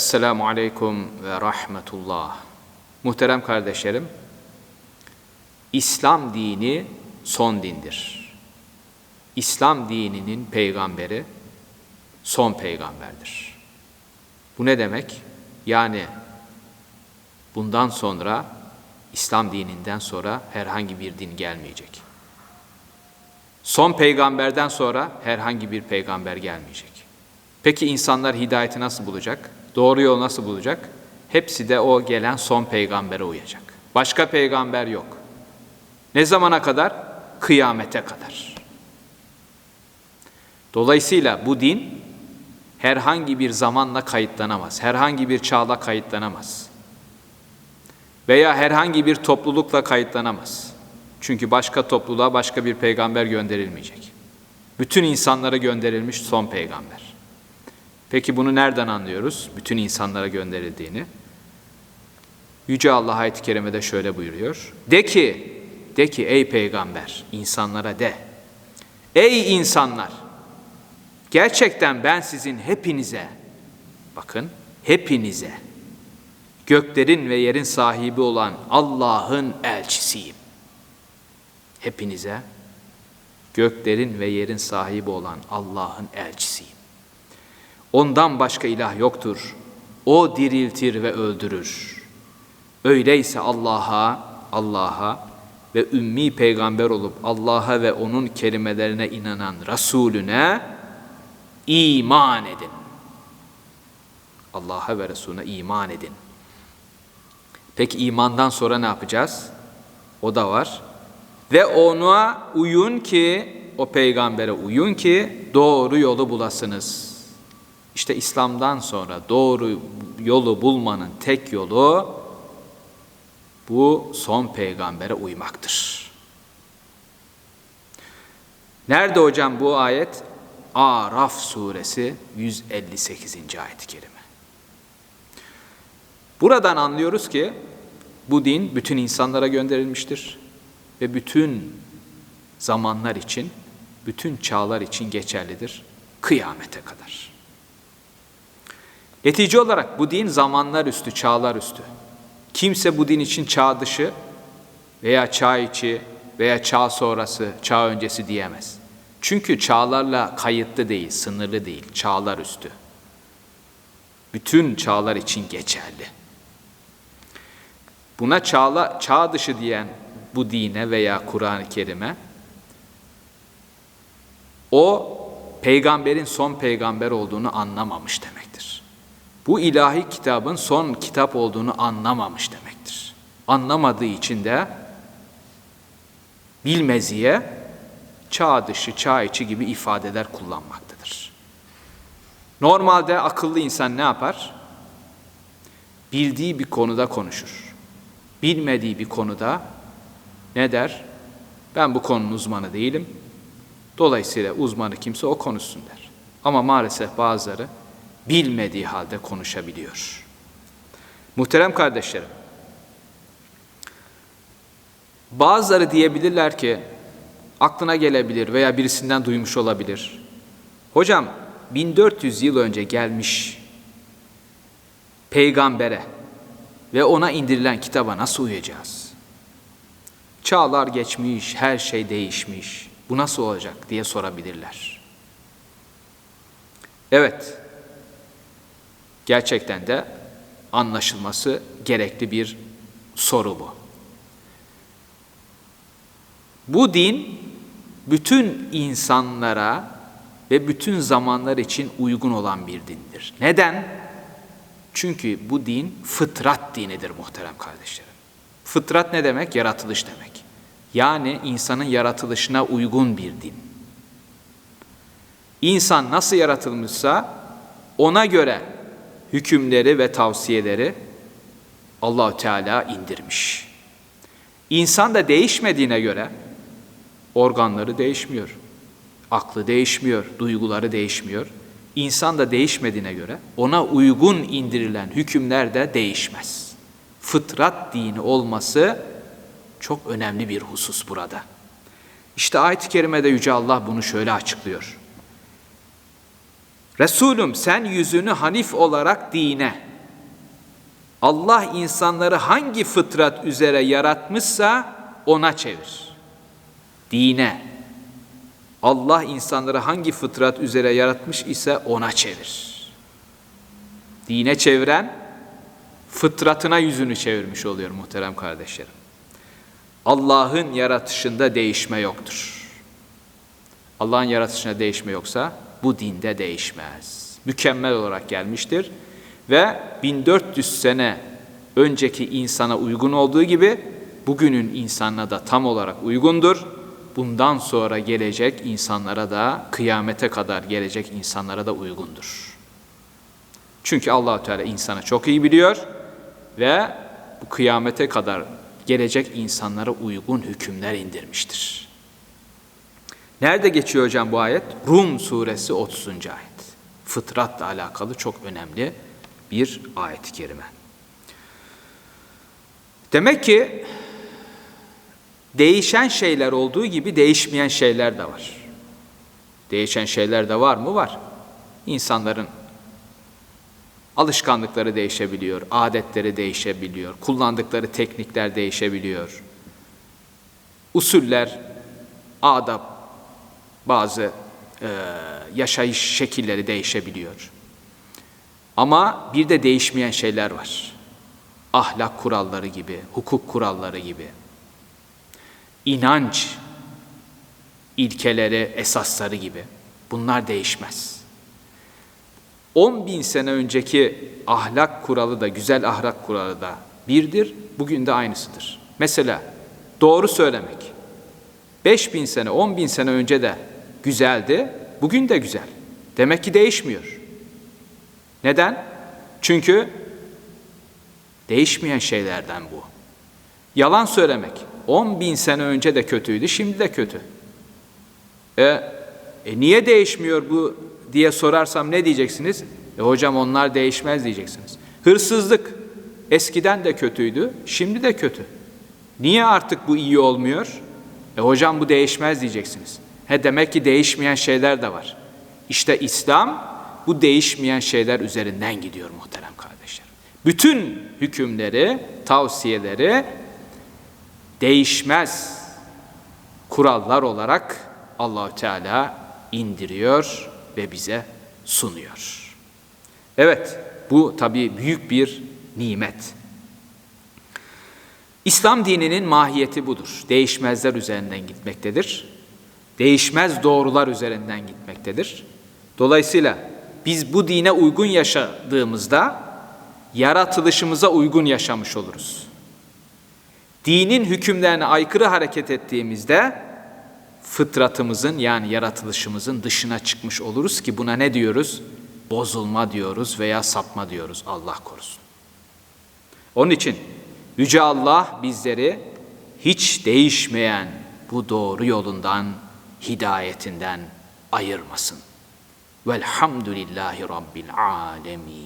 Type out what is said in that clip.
Esselamu Aleyküm ve Rahmetullah. Muhterem kardeşlerim, İslam dini son dindir. İslam dininin peygamberi son peygamberdir. Bu ne demek? Yani bundan sonra İslam dininden sonra herhangi bir din gelmeyecek. Son peygamberden sonra herhangi bir peygamber gelmeyecek. Peki insanlar hidayeti nasıl bulacak? Doğru yol nasıl bulacak? Hepsi de o gelen son peygambere uyacak. Başka peygamber yok. Ne zamana kadar? Kıyamete kadar. Dolayısıyla bu din herhangi bir zamanla kayıtlanamaz. Herhangi bir çağla kayıtlanamaz. Veya herhangi bir toplulukla kayıtlanamaz. Çünkü başka topluluğa başka bir peygamber gönderilmeyecek. Bütün insanlara gönderilmiş son peygamber. Peki bunu nereden anlıyoruz? Bütün insanlara gönderildiğini. Yüce Allah ayet-i kerimede şöyle buyuruyor. De ki, de ki ey peygamber, insanlara de. Ey insanlar, gerçekten ben sizin hepinize, bakın hepinize, göklerin ve yerin sahibi olan Allah'ın elçisiyim. Hepinize, göklerin ve yerin sahibi olan Allah'ın elçisiyim. Ondan başka ilah yoktur. O diriltir ve öldürür. Öyleyse Allah'a, Allah'a ve ümmi peygamber olup Allah'a ve onun kelimelerine inanan Resulüne iman edin. Allah'a ve Resulüne iman edin. Peki imandan sonra ne yapacağız? O da var. Ve ona uyun ki, o peygambere uyun ki doğru yolu bulasınız. İşte İslam'dan sonra doğru yolu bulmanın tek yolu bu son peygambere uymaktır. Nerede hocam bu ayet? Araf suresi 158. ayet-i kerime. Buradan anlıyoruz ki bu din bütün insanlara gönderilmiştir ve bütün zamanlar için, bütün çağlar için geçerlidir kıyamete kadar. Netice olarak bu din zamanlar üstü, çağlar üstü. Kimse bu din için çağ dışı veya çağ içi veya çağ sonrası, çağ öncesi diyemez. Çünkü çağlarla kayıtlı değil, sınırlı değil, çağlar üstü. Bütün çağlar için geçerli. Buna çağla, çağ dışı diyen bu dine veya Kur'an-ı Kerim'e o peygamberin son peygamber olduğunu anlamamış demektir. Bu ilahi kitabın son kitap olduğunu anlamamış demektir. Anlamadığı için de bilmeziye çağ dışı, çağ içi gibi ifadeler kullanmaktadır. Normalde akıllı insan ne yapar? Bildiği bir konuda konuşur. Bilmediği bir konuda ne der? Ben bu konunun uzmanı değilim. Dolayısıyla uzmanı kimse o konuşsun der. Ama maalesef bazıları bilmediği halde konuşabiliyor. Muhterem kardeşlerim, bazıları diyebilirler ki, aklına gelebilir veya birisinden duymuş olabilir. Hocam, 1400 yıl önce gelmiş peygambere ve ona indirilen kitaba nasıl uyacağız? Çağlar geçmiş, her şey değişmiş. Bu nasıl olacak diye sorabilirler. Evet, gerçekten de anlaşılması gerekli bir soru bu. Bu din bütün insanlara ve bütün zamanlar için uygun olan bir dindir. Neden? Çünkü bu din fıtrat dinidir muhterem kardeşlerim. Fıtrat ne demek? Yaratılış demek. Yani insanın yaratılışına uygun bir din. İnsan nasıl yaratılmışsa ona göre hükümleri ve tavsiyeleri Allahü Teala indirmiş. İnsan da değişmediğine göre organları değişmiyor. Aklı değişmiyor, duyguları değişmiyor. İnsan da değişmediğine göre ona uygun indirilen hükümler de değişmez. Fıtrat dini olması çok önemli bir husus burada. İşte ayet-i kerimede Yüce Allah bunu şöyle açıklıyor. Resulüm sen yüzünü hanif olarak dine, Allah insanları hangi fıtrat üzere yaratmışsa ona çevir. Dine. Allah insanları hangi fıtrat üzere yaratmış ise ona çevir. Dine çeviren fıtratına yüzünü çevirmiş oluyor muhterem kardeşlerim. Allah'ın yaratışında değişme yoktur. Allah'ın yaratışında değişme yoksa bu dinde değişmez. Mükemmel olarak gelmiştir ve 1400 sene önceki insana uygun olduğu gibi bugünün insanına da tam olarak uygundur. Bundan sonra gelecek insanlara da kıyamete kadar gelecek insanlara da uygundur. Çünkü Allahu Teala insanı çok iyi biliyor ve bu kıyamete kadar gelecek insanlara uygun hükümler indirmiştir. Nerede geçiyor hocam bu ayet? Rum suresi 30. ayet. Fıtratla alakalı çok önemli bir ayet-i kerime. Demek ki değişen şeyler olduğu gibi değişmeyen şeyler de var. Değişen şeyler de var mı? Var. İnsanların alışkanlıkları değişebiliyor, adetleri değişebiliyor, kullandıkları teknikler değişebiliyor. Usuller, adab, bazı e, yaşayış şekilleri değişebiliyor. Ama bir de değişmeyen şeyler var. Ahlak kuralları gibi, hukuk kuralları gibi. İnanç ilkeleri, esasları gibi. Bunlar değişmez. 10 bin sene önceki ahlak kuralı da, güzel ahlak kuralı da birdir, bugün de aynısıdır. Mesela doğru söylemek. 5 bin sene, 10 bin sene önce de güzeldi, bugün de güzel. Demek ki değişmiyor. Neden? Çünkü değişmeyen şeylerden bu. Yalan söylemek 10 bin sene önce de kötüydü, şimdi de kötü. E, e niye değişmiyor bu diye sorarsam ne diyeceksiniz? E hocam onlar değişmez diyeceksiniz. Hırsızlık eskiden de kötüydü, şimdi de kötü. Niye artık bu iyi olmuyor? E hocam bu değişmez diyeceksiniz. He demek ki değişmeyen şeyler de var. İşte İslam bu değişmeyen şeyler üzerinden gidiyor muhterem kardeşler. Bütün hükümleri, tavsiyeleri değişmez kurallar olarak Allahü Teala indiriyor ve bize sunuyor. Evet, bu tabii büyük bir nimet. İslam dininin mahiyeti budur. Değişmezler üzerinden gitmektedir. Değişmez doğrular üzerinden gitmektedir. Dolayısıyla biz bu dine uygun yaşadığımızda yaratılışımıza uygun yaşamış oluruz. Dinin hükümlerine aykırı hareket ettiğimizde fıtratımızın yani yaratılışımızın dışına çıkmış oluruz ki buna ne diyoruz? Bozulma diyoruz veya sapma diyoruz. Allah korusun. Onun için Yüce Allah bizleri hiç değişmeyen bu doğru yolundan, hidayetinden ayırmasın. Velhamdülillahi Rabbil alemin.